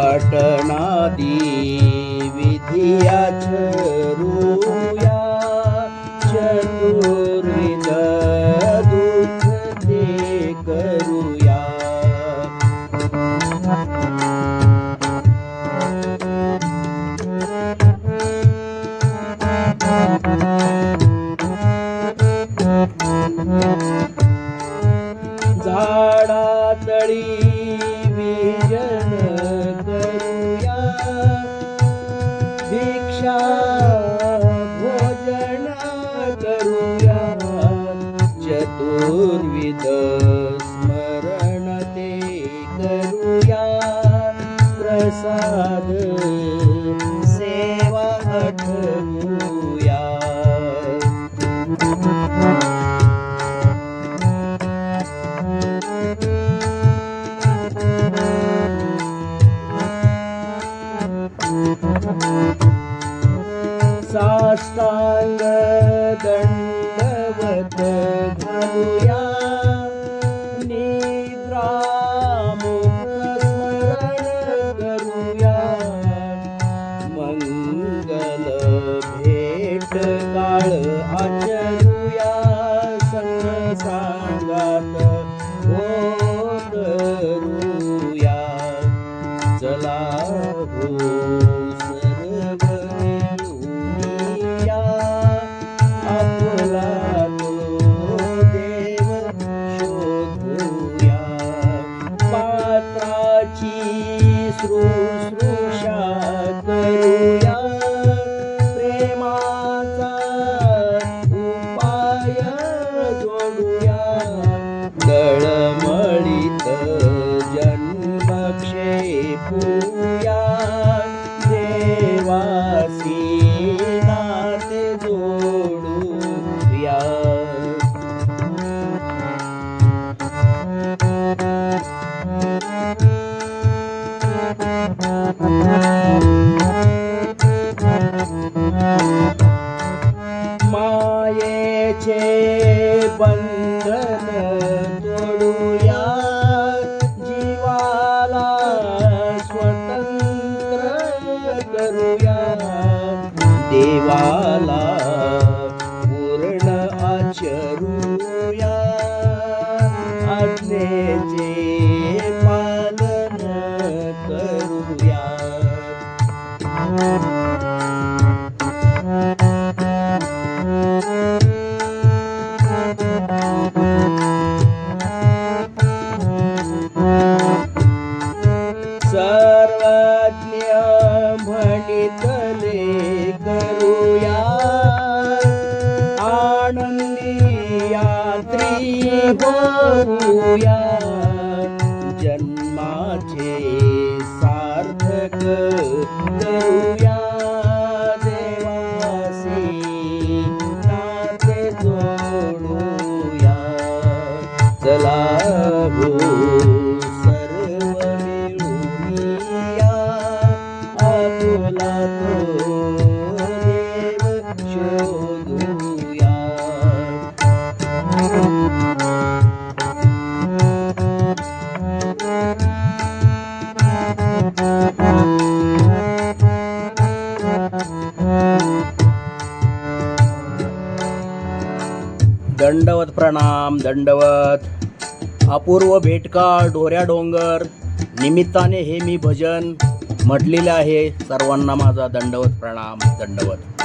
आटनादी विधियाच रूया चतुर्विध दुःख ते करूया Thank you. चतुर्विध स्मरण ते करूया प्रसाद सेवा आठवूया साष्टांग दंडवत घालूया निद्रामुक्त स्मरण करूया. मंगल भेट काळ आचरूया संग सांगात करूया चला हो शुश्रूषा करूया बंधन तोडूया जीवाला स्वतंत्र करूया. देवाला पूर्ण आचरूया. आज्ञेचे पालन करूया. सार्थक करूया देवासी नाते जोडूया. चला हो सर्व मिळूया आपला तो दंडवत प्रणाम दंडवत. अपूर्व भेटकाळ डोऱ्या डोंगर. निमित्ताने हे मी भजन म्हटलेले आहे. सर्वांना माझा दंडवत प्रणाम दंडवत.